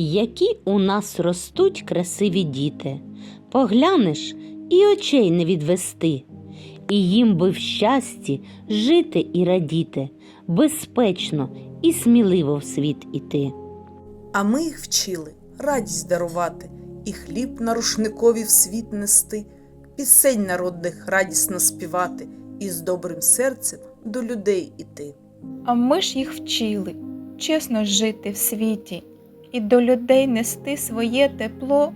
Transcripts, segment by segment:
Які у нас ростуть красиві діти, поглянеш і очей не відвести, і їм би в щасті жити і радіти, безпечно і сміливо в світ іти. А ми їх вчили радість дарувати і хліб на рушникові в світ нести, пісень народних радісно співати і з добрим серцем до людей іти. А ми ж їх вчили чесно жити в світі і до людей нести своє тепло,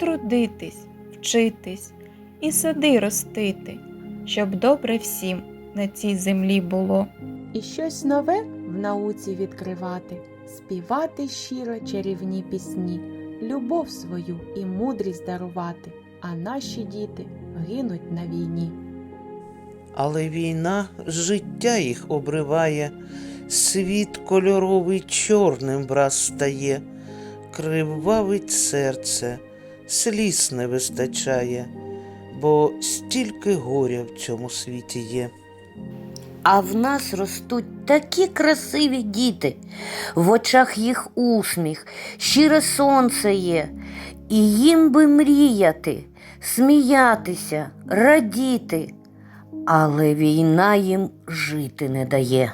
трудитись, вчитись і сади ростити, щоб добре всім на цій землі було. І щось нове в науці відкривати, співати щиро чарівні пісні, любов свою і мудрість дарувати, а наші діти гинуть на війні. Але війна життя їх обриває, світ кольоровий чорним враз стає, кривавить серце, сліз не вистачає, бо стільки горя в цьому світі є. А в нас ростуть такі красиві діти, в очах їх усміх, щире сонце є, і їм би мріяти, сміятися, радіти, але війна їм жити не дає.